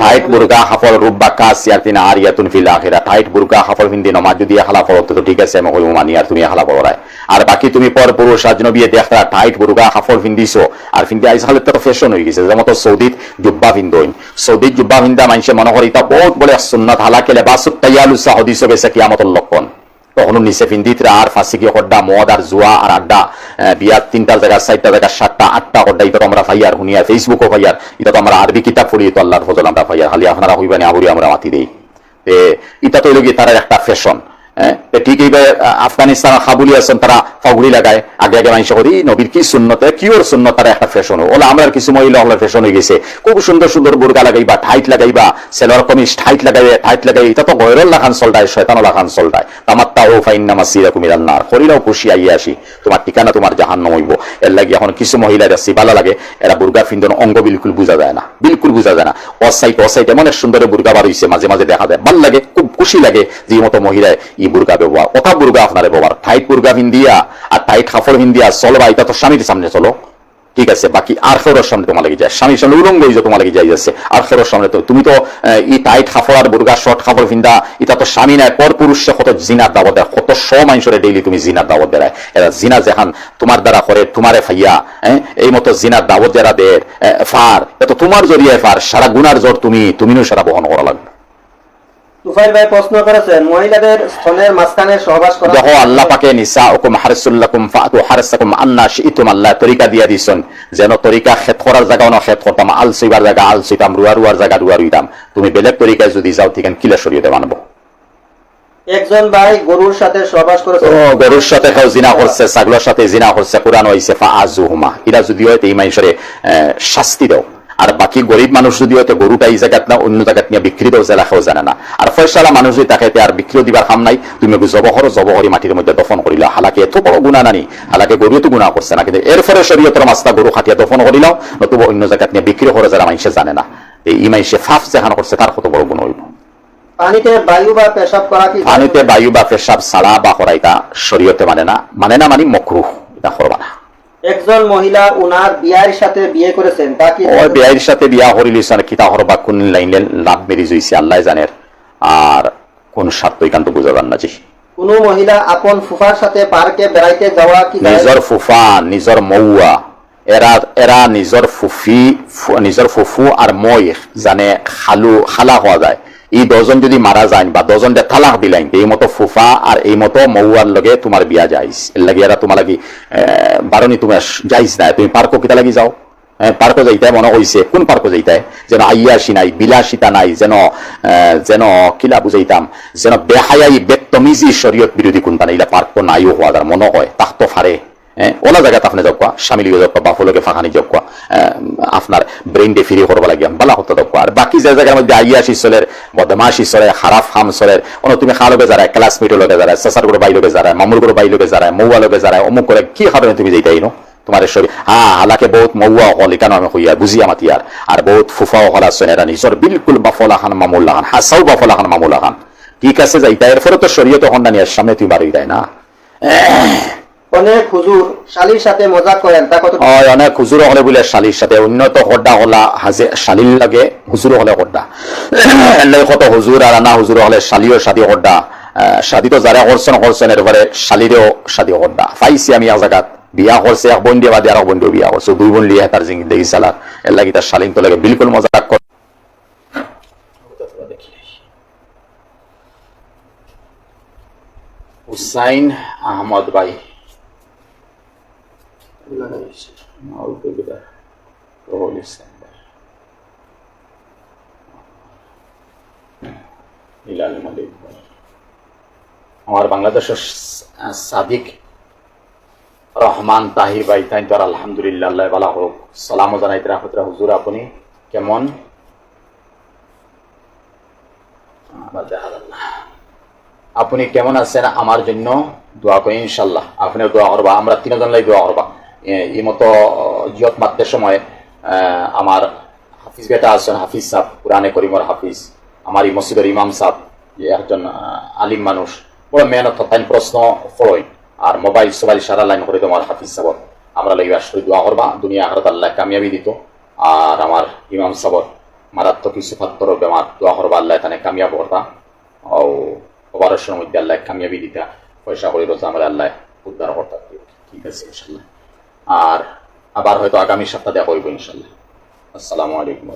Tight বুরকা হাফল রুব্বা আর ইয়াতুন ফিল আখিরা টাইট বুরকা হাফল হিন্দি নমাজ যদি হালা ফল তো ঠিক আছে, আমি কইব মানি, আর তুমি হালা রায় আর বাকি তুমি পর পুরুষ আজনবিয়ে দেখরা টাইট বুরকা হাফল হিন্দিছো আর হিন্দি আইস হলে তো ফ্যাশন হয়ে গেছে, যেমন তো সৌদিত জুব্বা ফিন্দইন সৌদিত জুব্বা ফিন্দা মানুষে মনে করি তা বহুত বলে সুন্নাত, হালাকে লেবাসুত, তাইয়ালু সাহদিসো বেসে কিয়ামত লক্ষণ তখনও নিচে ফিন্দিতরা আর ফাঁসি গিয়ে হড্ডা মদ আর জুয়া আর আড্ডা বিয়ার তিনটা জায়গা, চারটা জায়গা, সাতটা, আটটা হড্ডা ইটা তো আমরা ফাইয়ার শুনিয়ার ফেসবুকও ফাইয়ার এটা তো আমরা আরবি কিতাব পড়ি তো আল্লাহর ফজল আমরা ফাইয়ার খালি আপনারা হইবানি আবরি আমরা মাতি দিই। ইটা এটা তো তারা একটা ফ্যাশন ঠিক এইবার আফগানিস্তান খাবুলি আছেন তারা ফাগুড়ি লাগায় আগে আগে মানুষ করি নবীর কি শূন্যতে কিওর শূন্য তারা একটা ফ্যাশন ওলা আমরা কিছু মহিলা হলের ফ্যাশন হয়ে গেছে। খুব সুন্দর সুন্দর বুর্গা লাগাইবা ঠাইট লাগাইবা সেলোয়ার কমিজ ঠাইট লাগাইবে ঠাইট লাগাই এটা তো গৈরল লাখান চলটায় শয়তানো লাখান চলটায় তামাত্তা ও ফাইন নামা সিরা কুমির আল্লাহ করিলাও খুশি আইয়ে আসি তোমার ঠিকানা তোমার জাহান নমইব এর লাগে এখন কিছু মহিলারা সিবালা লাগে এরা বুর্গা ফিন্দন অঙ্গ বিলকুল বুঝা যায় না, বিলকুল বুঝা যায় না। অসাইট অসাইট এমন সুন্দর বুর্গা বার হইছে মাঝে মাঝে দেখা যায়। ভালো লাগে, খুব খুশি লাগে যে মতো মহিলায় বুর্গা ব্যবহার কথা বুর্গা আপনার ব্যবহার। টাইট বুর্গা হিন্দিয়া আর টাইট খাফর হিন্দিয়া চলো বা এটা তো স্বামীর সামনে চলো। ঠিক আছে বাকি আর ফেরোর সামনে তোমার লাগে যায়। স্বামীর সামনে উলঙ্গ হয়ে তোমার লাগে যাই যাচ্ছে আর ফেরোর সামনে তো তুমি তো ই টাইট খাফর আর বুর্গা শর্ট খাফর ফিন্দা এটা তো স্বামী নাই। পর পুরুষে কত জিনার দাবত দেয় কত শ মানুষের ডেইলি তুমি জিনার দাবত দেয়। এরা জিনা যেখান তোমার দ্বারা করে তোমারে ফাইয়া হ্যাঁ, এই মতো জিনার দাবত যারা দের ফার এত তোমার জড়িয়ে ফার। সারা গুনার জোর তুমি তুমিও সারা বহন করা লাগবে। তুফাইল ভাই প্রশ্ন করেছেন মহিলাদের স্তনের মাঝখানে সহবাস করা দেখো আল্লাহ পাকে নিসা ওকুম হারসুল্লাকুম ফাতু হারসাকুম আন্না শিইতুম আল্লাহ তরিকা দিয়া দিছন। যেন তরিকা খেত করার জায়গা না খেত করতাম আল সইবার জায়গা আল সইতাম রুয়া রুয়ার জায়গা রুয়া রুইতাম। তুমি বেলেগ তরিকায় যদি যাও ঠিক কিলা শরীয়তে মানবো একজন ভাই গরুর সাথে সহবাস করেছে। ও গরুর সাথে কেউ জিনা করছে ছাগলের সাথে জিনা করছে কোরআন হইছে ফা এরা যদি হয় শাস্তি দাও। আর বাকি গরিব মানুষ যদি হয়তো গরুটা এই জায়গাত না অন্য জায়গাত নিয়ে বিক্রি দাও জেলা খাও জানে না। আর ফয়সালা মানুষ যদি তাকে আর বিক্রিও দিবার কাম নাই তুমি জবহর জবহরি মাটির মধ্যে দফন করিল হালাকে এত বড় গুণা নানি হালাকে গরু তো গুণা করছে না কিন্তু এরপরে শরীয়তের মাস্তা গরু খাটিয়া দফন করিলাও নতুবা অন্য জায়গাত নিয়ে বিক্রি করে যারা মানুষে জানে না। এই ই মানুষে ফাফ যেখান করছে তার কত বড় গুণ হইব। পানিতে বায়ু বা পেশাব করা কি পানিতে বায়ু বা পেশাব ছাড়া বা করাইতা শরীয়তে মানে না মানে না মানে মকরুহ এটা করবা না একজন মহিলা উনার বিয়ার সাথে বিয়ে করেছেন তা কি ওই বিয়ের সাথে বিয়া করিলিস আর কিতা হরবা কোন লাইনে লাভ মেরিজ হইছে আল্লাহ জানের আর কোন স্বার্থ এখান তো বুঝা যান না জি। কোনো মহিলা আপন ফুফার সাথে পার্কে বেড়াইতে যাওয়া কি? নিজর ফুফা নিজর মৌয়া এরা এরা নিজর ফুফি নিজর ফুফু আর মই জানে খালু খালা হওয়া যায়। এই দজন যদি মারা যায় বা দজন যে তালাক দিলাইন এই মতো ফুফা আর এই মতো মৌয়ার লগে তোমার বিয়া যাইস এর লাগে এরা তোমার লাগি বারণি তোমার যাইস না তুমি পার্কো কিতা লাগি যাও? পার্কো যাইতাই মনে হইছে কোন পার্কো যাইতাই? যেন আইয়াসি নাই বিলাসিতা নাই যেন যেন কিলা বুঝাইতাম যেন বেহায়াই বেতমিজি শরীয়ত বিরোধী কোনটা নাই। ইলা পার্ক নাইও হওয়া যার মনে হয় তাহতো ফারে হ্যাঁ, ওলা জায়গাত আপনি যাওক স্বামী যাওক বাফলকে ফাঁকানি যাওক আপনার ব্রেইন ডে ফিরি করব লাগিয়া, বালা হতো যাওক আর বাকি যে জায়গার মধ্যে আইয়াসি চলের বদমাসি চলে, খারাপ হাম চলের অন্য তুমি খা লগে যারা ক্লাসমেট লগে যারা চেঁচার করে বাই লগে যারা মামুর করে বাই লগে যারা, মৌয়া লগে যারা, অমুক করে কি কারণে তুমি যেটাই নো তোমার শরীর হ্যাঁ হালাকে বহুত মৌয়া হল এখানে আমি হইয়া বুঝিয়া মাতিয়ার আর বহুত ফুফাও হল আছে এরা নিজর বিলকুল বাফলা খান মামুল্লা খান হাসাও বাফলা খান মামুল্লা খান ঠিক আছে, যাইতা, এরপরে তো শরীয়ত হন্ডা নিয়ে, সামনে তুমি বাড়ি দেয় না অনেক হুজুর শালির সাথে মজাক করেন তা কত হয় অনেক হুজুর হলে বলে শালির সাথে উন্নত হড্ডা হলা হাজে শালির লাগে হুজুর হলে হড্ডা কত হুজুর আর আনা হুজুর হলে শালিও শাদি হড্ডা শাদি তো যারা করছেন করছেন এরপরে শালিরেও শাদি হড্ডা পাইছি আমি এক জায়গাত বিয়া করছে এক বোন দিয়ে বাদে আর এক বোন দিয়ে বিয়া করছে দুই বোন লিয়ে তার জিঙ্গি দেখি চালার এর লাগি তার শালিন তো লাগে বিলকুল মজা কর হুসাইন আহমদ ভাই। আমার বাংলাদেশের সাদিক রহমান তাহির ভাই তাই আলহামদুলিল্লাহ হোক রাখতরা হুজুর আপনি কেমন আপনি কেমন আছেন আমার জন্য দোয়া করি ইনশাল্লাহ আপনি দোয়া করবা আমরা তিনজন লাই দোয়া করবা মতো জিয়ত মাত্রের সময় আমার হাফিজ বেটা আসছেন হাফিজ সাহ পুরানে করিমর হাফিজ, আমার এই মসজিদের ইমাম সাহ একজন আলিম মানুষ, বড় মেহনত অর্থাৎ প্রশ্ন ফলই, আর মোবাইল সোবাইল সারা লাইন করে তোমার হাফিজ সাহর আমরা লাগিবা শুধু দোয়া করবা, দুনিয়া আহরত আল্লাহ কামিয়াবি দিত, আর আমার ইমাম সাবত মারাত্মক কিছু ফাত্তর বেমার, দোয়া করবা আল্লাহ তানে কামিয়াব করতা ও অপারেশনের মধ্যে আল্লাহ কামিয়াবি দিতা, পয়সা করে রোজা আমরা আল্লাহ উদ্ধার করতাম ঠিক আছে ইনশাল্লাহ আর আবার হয়তো আগামী সপ্তাহে দেখা হইব ইনশাল্লাহ আসসালামু আলাইকুম।